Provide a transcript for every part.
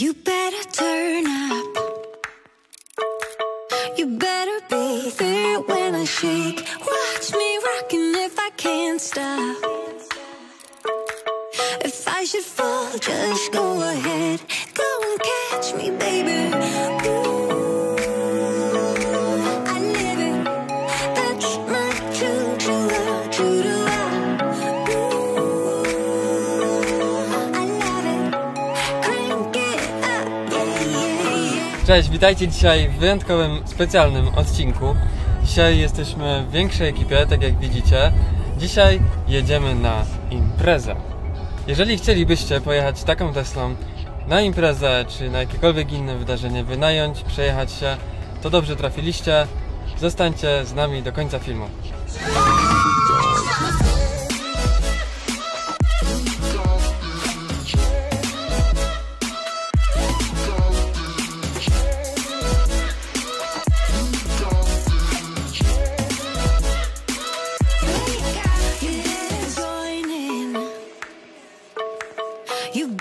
You better turn up. You better be there when I shake. Watch me rocking if I can't stop. If I should fall, just go ahead. Cześć, witajcie dzisiaj w wyjątkowym, specjalnym odcinku. Dzisiaj jesteśmy w większej ekipie, tak jak widzicie. Dzisiaj jedziemy na imprezę. Jeżeli chcielibyście pojechać taką Teslą na imprezę, czy na jakiekolwiek inne wydarzenie, wynająć, przejechać się, to dobrze trafiliście. Zostańcie z nami do końca filmu.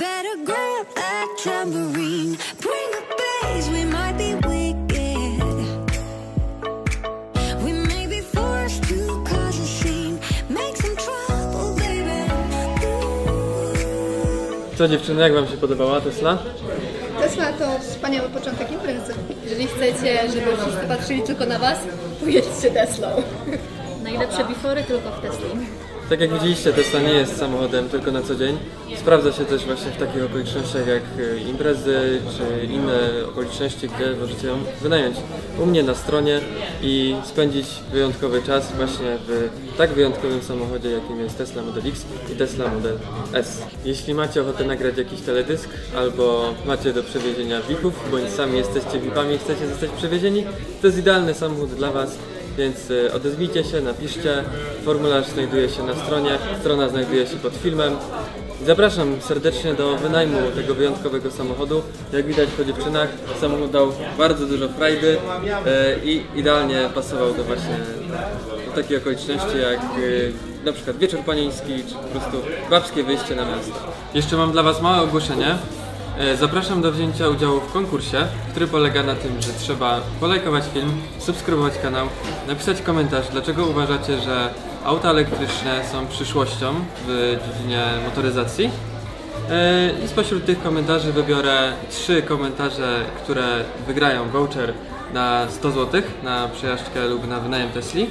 Better grab that tambourine. Bring the bass, we might be wicked. We may be forced to cause a scene. Make some trouble, baby. Co dziewczyny, jak wam się podobała Tesla? Tesla to wspaniały początek imprezy. Jeżeli chcecie, żeby wszyscy patrzyli tylko na Was, pojedźcie Teslą. Najlepsze bifory tylko w Tesli. Tak jak widzieliście, Tesla nie jest samochodem tylko na co dzień. Sprawdza się też właśnie w takich okolicznościach jak e, imprezy czy inne okoliczności, gdzie możecie ją wynająć u mnie na stronie i spędzić wyjątkowy czas właśnie w tak wyjątkowym samochodzie, jakim jest Tesla Model X i Tesla Model S. Jeśli macie ochotę nagrać jakiś teledysk albo macie do przewiezienia VIP-ów, bądź sami jesteście VIP-ami i chcecie zostać przewiezieni, to jest idealny samochód dla Was. Więc y, odezwijcie się, napiszcie. Formularz znajduje się na stronie, strona znajduje się pod filmem. Zapraszam serdecznie do wynajmu tego wyjątkowego samochodu. Jak widać po dziewczynach, samochód dał bardzo dużo frajdy y, i idealnie pasował do właśnie do takiej okoliczności jak y, na przykład wieczór panieński, czy po prostu babskie wyjście na miasto. Jeszcze mam dla Was małe ogłoszenie. E, Zapraszam do wzięcia udziału w konkursie, który polega na tym, że trzeba polajkować film, subskrybować kanał, napisać komentarz, dlaczego uważacie, że auta elektryczne są przyszłością w dziedzinie motoryzacji. E, I spośród tych komentarzy wybiorę trzy komentarze, które wygrają voucher na 100 zł na przejażdżkę lub na wynajem Tesli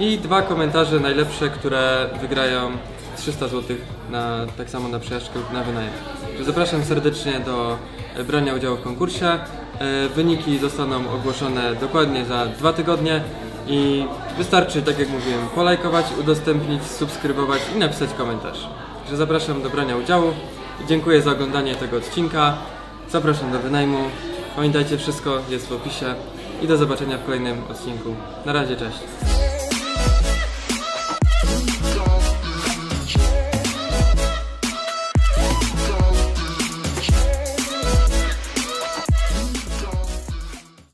i dwa komentarze najlepsze, które wygrają 300 zł na, tak samo na przejażdżkę lub na wynajem. Zapraszam serdecznie do e, brania udziału w konkursie. E, Wyniki zostaną ogłoszone dokładnie za dwa tygodnie i wystarczy, tak jak mówiłem, polajkować, udostępnić, subskrybować i napisać komentarz. Także zapraszam do brania udziału i dziękuję za oglądanie tego odcinka. Zapraszam do wynajmu. Pamiętajcie, wszystko jest w opisie i do zobaczenia w kolejnym odcinku. Na razie, cześć.